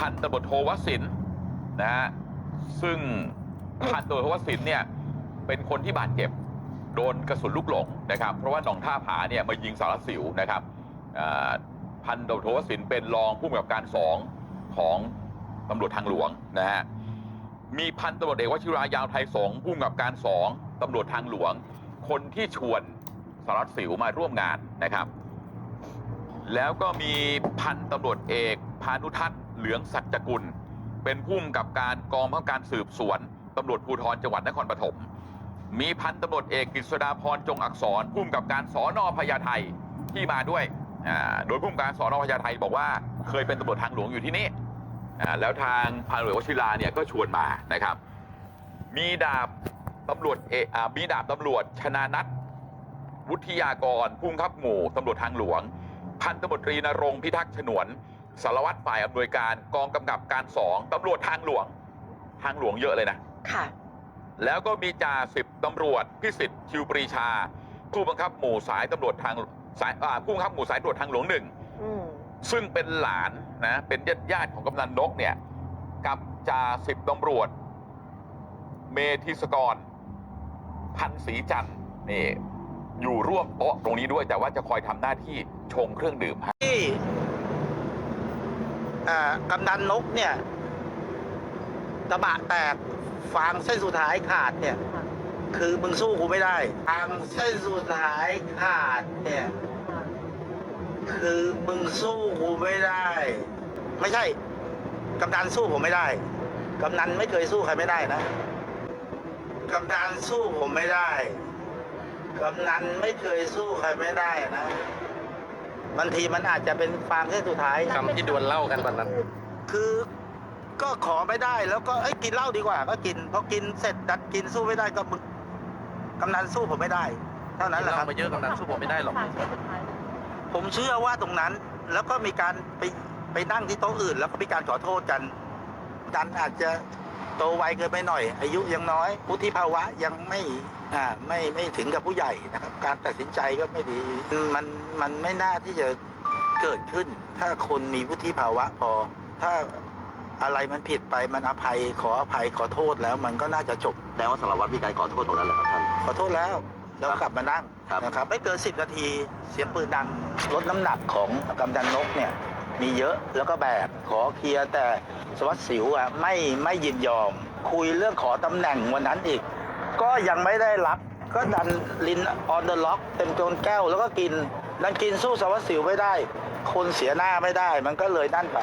พันตำรวจโทวสินนะฮะซึ่งพันตำรวจโทวสินเนี่ยเป็นคนที่บาดเจ็บโดนกระสุนลูกหลงนะครับ เพราะว่าหนองท่าผาเนี่ยมายิงสารสิวนะครับพันตำรวจโทวสินเป็นรองผู้กำกับการสองของตำรวจทางหลวงนะฮะมีพันตำรวจเอกวชิรายาวไทยสงผู้กำกับการสองตำรวจทางหลวง คนที่ชวนสารวัตรสิวมาร่วมงานนะครับ แล้วก็มีพันตำรวจเอกพานุทัศน์ เหลืองสัจกุล เป็นผู้กำกับการกองบังคับการสืบสวนตำรวจภูธรจังหวัดนครปฐมมีพันตำรวจเอกกฤษดาพรจงอักษรผู้กำกับการสอนอพญาไทที่มาด้วยโดยผู้กำกับการสอนอพญาไทบอกว่าเคยเป็นตำรวจทางหลวงอยู่ที่นี่แล้วทางพันตำรวจวชิราเนี่ยก็ชวนมานะครับ มีดาบตำรวจเอกอ่ามีดาบตำรวจชนานัทวุฒิยากรผู้บังคับหมู่ตำรวจทางหลวง พันตำรวจตรีนรงพิทักษ์ฉนวน สารวัตรฝ่ายอำนวยการกองกำกับการสองตำรวจทางหลวง ทางหลวงเยอะเลยนะ ค่ะ แล้วก็มีจ่าสิบตำรวจพิสิทธิ์ชิวปรีชา ผู้บังคับหมู่สายตำรวจทางสายอ่าผู้บังคับหมู่สายตรวจทางหลวงหนึ่งอืมซึ่งเป็นหลานนะเป็นญาติญาติๆของกำนันนกเนี่ยกับจ่าสิบตำรวจ เมธิสกร พันศรีจันทร์นี่อยู่ร่วมโต๊ะตรงนี้ด้วยแต่ว่าจะคอยทำหน้าที่ชงเครื่องดื่มให้ที่อ่า กำนันนกเนี่ยตะบะแตกฟางเส้นสุดท้ายขาดเนี่ย คือมึงสู้กูไม่ได้ฟางเส้นสุดท้ายขาดเนี่ย คือมึงสู้กูไม่ได้ ไม่ใช่กำนันสู้ผมไม่ได้กำนันไม่เคยสู้ใครไม่ได้นะกำนันสู้ผมไม่ได้กำนันไม่เคยสู้ใครไม่ได้นะ บางทีมันอาจจะเป็นฟางเส้นสุดท้าย คำที่ดวลเล่ากันวันนั้น คือก็ขอไม่ได้แล้วก็เอ้ยกินเหล้าดีกว่า ก็กินพอกินเสร็จดัดกินสู้ไม่ได้ก็มึงกำนันสู้ผมไม่ได้ เท่านั้นแหละคเรารับมาเยอะกำนันสู้ผมไม่ได้หรอก ผมเชื่อว่าตรงนั้นแล้วก็มีการไปไปนั่งที่โต๊ะอื่น แล้วก็มีการขอโทษกันดันอาจจะ โตไวเกินไปหน่อย อายุยังน้อยวุฒิภาวะยังไม่อ่าไม่ไม่ถึงกับผู้ใหญ่นะครับ การตัดสินใจก็ไม่ดีมันมันไม่น่าที่จะเกิดขึ้น ถ้าคนมีวุฒิภาวะพอ ถ้าอะไรมันผิดไปมันอภัยขออภัยขอโทษแล้ว มันก็น่าจะจบแต่ว่าสารวัตรมีการขอโทษตรงนั้นแหละครับท่านขอโทษแล้วแล้วกลับมานั่งครับนะครับ ไม่เกินสิบนาทีเสียงปืนดังลดน้ำหนักของกำดันนกเนี่ย มีเยอะแล้วก็แบบขอเคลียร์แต่สวัสดิ์สิวอะไม่ไม่ยินยอม คุยเรื่องขอตำแหน่งวันนั้นอีก ก็ยังไม่ได้รับ ก็ดันลินออนเดอะล็อกเต็มจนแก้วแล้วก็กินดันกินสู้สวัสดิ์สิวไม่ได้ คนเสียหน้าไม่ได้ มันก็เลยนั่นไป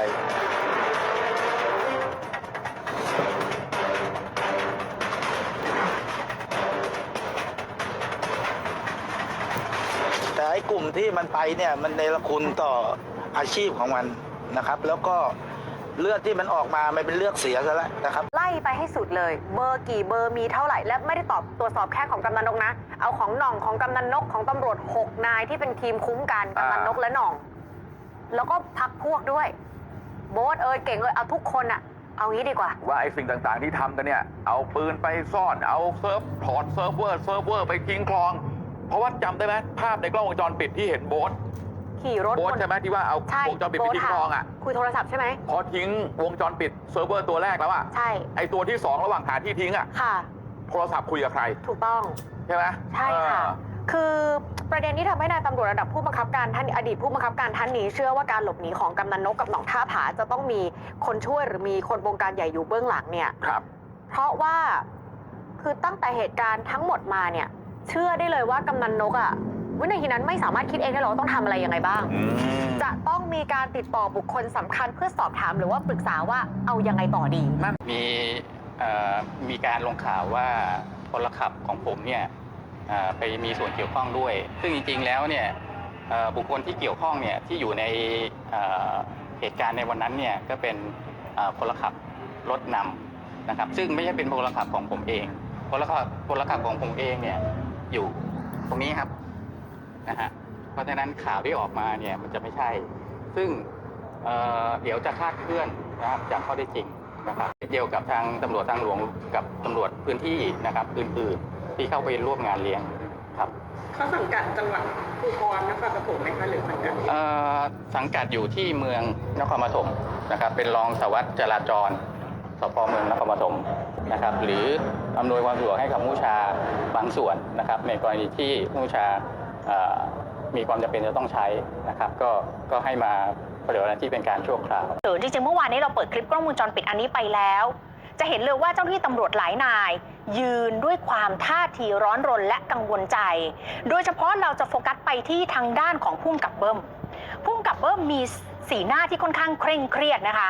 แต่ไอ้กลุ่มที่มันไปเนี่ยมันในละคุณต่อ อาชีพของมันนะครับ แล้วก็เลือดที่มันออกมามันเป็นเลือดเสียซะแล้วนะครับ ไล่ไปให้สุดเลย เบอร์กี่เบอร์มีเท่าไหร่ และไม่ได้ตอบตรวจสอบแค่ของกำนันนกนะ เอาของหน่องของกำนันนกของตำรวจ6นายที่เป็นทีมคุ้มกันกำนันนกและหน่อง แล้วก็พักพวกด้วย โบ๊ทเอยเก่งเอยเอาทุกคนอะเอางี้ดีกว่า ว่าไอ้สิ่งต่างๆที่ทำกันเนี่ย เอาปืนไปซ่อน เอาเซิร์ฟถอดเซิร์ฟเวอร์เซิร์ฟเวอร์ไปทิ้งคลอง เพราะว่าจำได้ไหมภาพในกล้องวงจรปิดที่เห็นโบ๊ท ขี่รถโบ๊ทบนใช่ไหมที่ว่าเอาใช่วงจรปิดไปโบ๊ททิ้งค่ะคลองอะ คุยโทรศัพท์ใช่ไหม พอทิ้งวงจรปิดเซิร์ฟเวอร์ตัวแรกแล้วอะใช่ ไอตัวที่สองระหว่างหาที่ทิ้งอะ ค่ะ โทรศัพท์คุยกับใคร ถูกต้อง ใช่ไหมใช่ค่ะเออคือประเด็นที่ทำให้นายตำรวจระดับผู้บังคับการท่านอดีตผู้บังคับการท่านนี้เชื่อว่าการหลบหนีของกำนันนกกับหนองท่าผาจะต้องมีคนช่วยหรือมีคนบงการใหญ่อยู่เบื้องหลังเนี่ยครับ เพราะว่าคือตั้งแต่เหตุการณ์ทั้งหมดมาเนี่ย เชื่อได้เลยว่ากำนันนกอะ วินาทีนั้นไม่สามารถคิดเองได้หรอกว่าต้องทำอะไรยังไงบ้างอืมจะต้องมีการติดต่อบุคคลสำคัญเพื่อสอบถามหรือว่าปรึกษาว่าเอายังไงต่อดี มีเอ่อมีการลงข่าวว่าพลขับของผมเนี่ยเอ่อไปมีส่วนเกี่ยวข้องด้วย ซึ่งจริงๆแล้วเนี่ยเอ่อบุคคลที่เกี่ยวข้องเนี่ยที่อยู่ในเอ่อเหตุการณ์ในวันนั้นเนี่ยก็เป็นเอ่อพลขับรถนำนะครับ ซึ่งไม่ใช่เป็นพลขับของผมเองพลขับพลขับของผมเองเนี่ยอยู่ตรงนี้ครับ นะฮะเพราะฉะนั้นข่าวที่ออกมาเนี่ยมันจะไม่ใช่ ซึ่งเอ่อเดี๋ยวจะคลาดเคลื่อนนะครับจากข้อได้จริงนะครับเกี่ยวกับทางตำรวจทางหลวงกับตำรวจพื้นที่นะครับอื่นๆที่เข้าไปร่วมงานเลี้ยงครับเขาสังกัดจังหวัดภูธรนครปฐมไหมคะหรือสังกัดเอ่อสังกัดอยู่ที่เมืองนครปฐมนะครับ เป็นรองสารวัสดิ์จราจรสพเมืองนครปฐมนะครับ หรืออำนวยความสะดวกให้กับผู้ชาบางส่วนนะครับ ในกรณีที่ผู้ชาเอ่อ มีความจำเป็นจะต้องใช้นะครับ ก็ก็ให้มาปฏิบัติหน้าที่เป็นการชั่วคราวหรือจริงๆเมื่อวานนี้เราเปิดคลิปกล้องวงจรปิดอันนี้ไปแล้ว จะเห็นเลยว่าเจ้าหน้าที่ตำรวจหลายนาย ยืนด้วยความท่าทีร้อนรนและกังวลใจ โดยเฉพาะเราจะโฟกัสไปที่ทางด้านของพุ่มกับเบิ้มพุ่มกับเบิ้มมีสีหน้าที่ค่อนข้างเคร่งเครียดนะคะ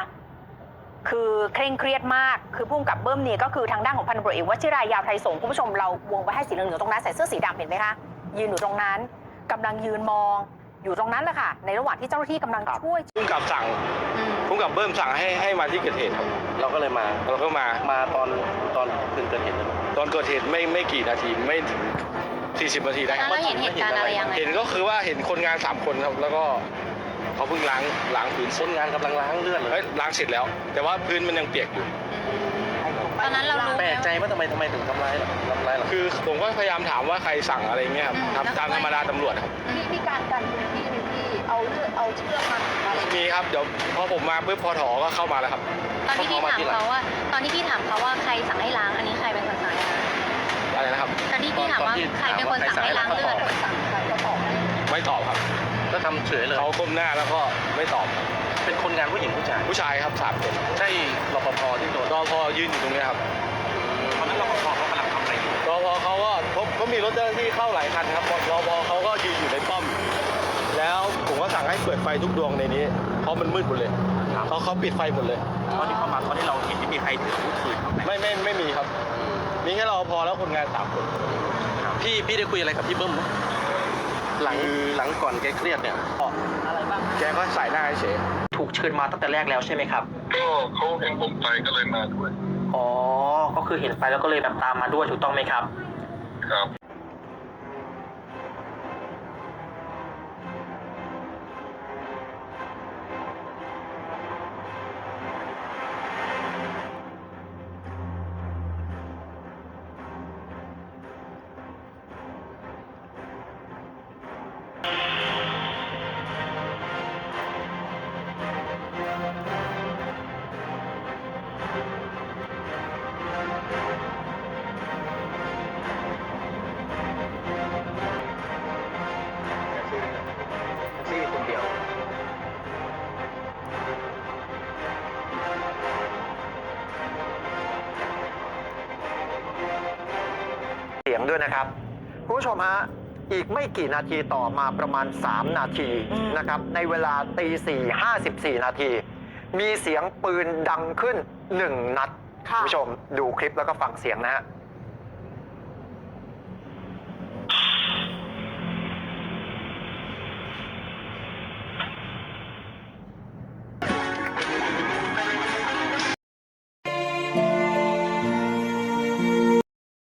คือเคร่งเครียดมาก คือพุ่มกับเบิ้มเนี่ยก็คือทางด้านของพันตำรวจเอกวชิรายาวไทยสงฆ์คุณผู้ชมเราวงไว้ให้สีเหลืองๆตรงนั้นใส่เสื้อสีดำเห็นไหมคะ ยืนอยู่ตรงนั้นกำลังยืนมองอยู่ตรงนั้นแหละค่ะ ในระหว่างที่เจ้าหน้าที่กำลังช่วยพุ่งกับสั่งพุ่งกับเบิ้มสั่งให้ให้มาที่เกิดเหตุครับเราก็เลยมาเราก็มามาตอนตอนคืนเกิดเหตุเลยไหมตอนเกิดเหตุไม่ไม่กี่นาทีไม่ถึง40นาทีได้ครับแล้วเห็นเหตุการณ์อะไรยังไงเห็นก็คือว่าเห็นคนงาน3คนครับแล้วก็เขาเพิ่งล้างล้างพื้นคนงานกำลังล้างเลือดเลยเฮ้ยล้างเสร็จแล้ว แต่ว่าพื้นมันยังเปียกอยู่ ตอนนั้นเรารู้แปลกใจว่าทำไมทำไมถึงทำร้ายล่ะทำร้ายล่ะคือผมก็พยายามถามว่าใครสั่งอะไรเงี้ยครับทำตามธรรมดาตำรวจครับมีมีการกันพื้นที่ในที่เอาเลือดเอาเชือกมาอะไรมีครับเดี๋ยวพอผมมาปุ๊บพอถอก็เข้ามาแล้วครับตอนที่พี่ถามเขาว่า ตอนที่พี่ถามเขาว่าใครสั่งให้ล้างอันนี้ใครเป็นคนสั่งให้ล้างอะไรนะครับตอนที่พี่ถามว่าใครเป็นคนสั่งให้ล้างเลือดสั่งใครก็ตอบให้ไม่ตอบครับ ก็ทำเฉยเลยเขาก้มหน้าแล้วก็ไม่ตอบ เป็นคนงานผู้หญิงผู้ชายผู้ชายครับสามคนใช่รปภที่โดนร อพอยืนอยู่ตรงเนี้ยครับตอนนั้นรปภเขากำลังทำอะไรอยู่รอพอเขาก็เขาเขามีรถเจ้าหน้าที่เข้าหลายคันครับรอพอเขาก็ยืนอยู่ในป้อม แล้วผมก็สั่งให้เปิดไฟทุกดวงในนี้ เพราะมันมืดหมดเลยเขาเขาปิดไฟหมดเลย ตอนที่เขามาตอนที่เราเห็นไม่มีใครถืออาวุธปืนเข้าไปไม่ไม่ไม่มีครับ มีแค่รอพอแล้วคนงานสามคนพี่พี่ได้คุยอะไรกับพี่เบิ้มไหมหลังหลังก่อนแกเครียดเนี่ยแกก็ใส่หน้าเฉยถู กเชิญมาตั้งแต่แรกแล้วใช่ไหมครับ ก็เขาเห็นผมไปก็เลยมาด้วย อ๋อ ก็คือเห็นไปแล้วก็เลยแบบตามมาด้วยถูกต้องไหมครับ ครับ สียงด้วยนะครับคุณผู้ชมฮะอีกไม่กี่นาทีต่อมาประมาณ 3 นาทีนะครับในเวลาตีสี่ห้าสิบสี่นาที มีเสียงปืนดังขึ้น1นัดคุณผู้ชมดูคลิปแล้วก็ฟังเสียงนะฮะ